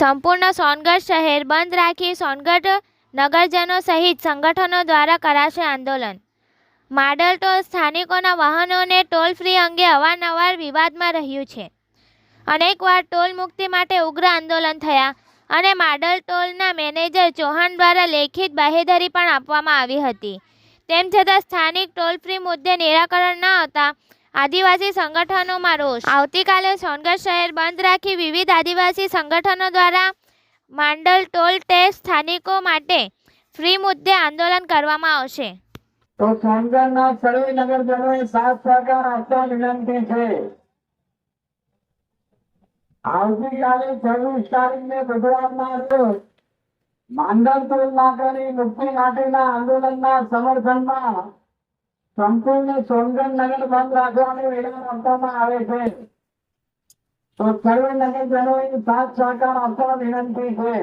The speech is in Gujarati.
સંપૂર્ણ સોનગઢ શહેર બંધ રાખી સોનગઢ નગરજનો સહિત સંગઠનો દ્વારા કરાશે આંદોલન. માડલ ટોલ સ્થાનિકોના વાહનોને ટોલ ફ્રી અંગે અવારનવાર વિવાદમાં રહ્યું છે. અનેકવાર ટોલ મુક્તિ માટે ઉગ્ર આંદોલન થયા અને માડલ ટોલના મેનેજર ચૌહાણ દ્વારા લેખિત બાહેધરી પણ આપવામાં આવી હતી. તેમ છતાં સ્થાનિક ટોલ ફ્રી મુદ્દે નિરાકરણ ન આવતા આદિવાસી સંગઠનોમાં રોષ. આવતીકાલે સોનગઢ શહેર બંધ રાખી વિવિધ આદિવાસી સંગઠનો દ્વારા માંડલ ટોલ ટેક્સ સ્થાનિકો માટે ફ્રી મુદ્દે આંદોલન કરવામાં આવશે. તો સોનગઢના સર્વે નગરજનોએ સાથ સહકાર આપવા વિનંતી છે. આવતીકાલે છવ્વીસ તારીખને બુધવારના રોજ માંડલ ટોલ નાકાની મુક્તિ માટેના આંદોલનના સમર્થનમાં સંપૂર્ણ સોનગઢ નગર બંધ રાખવાની એલાન આપવામાં આવે છે. તો સર્વ નગરજનોએ સાથ સહકાર આપવા વિનંતી છે.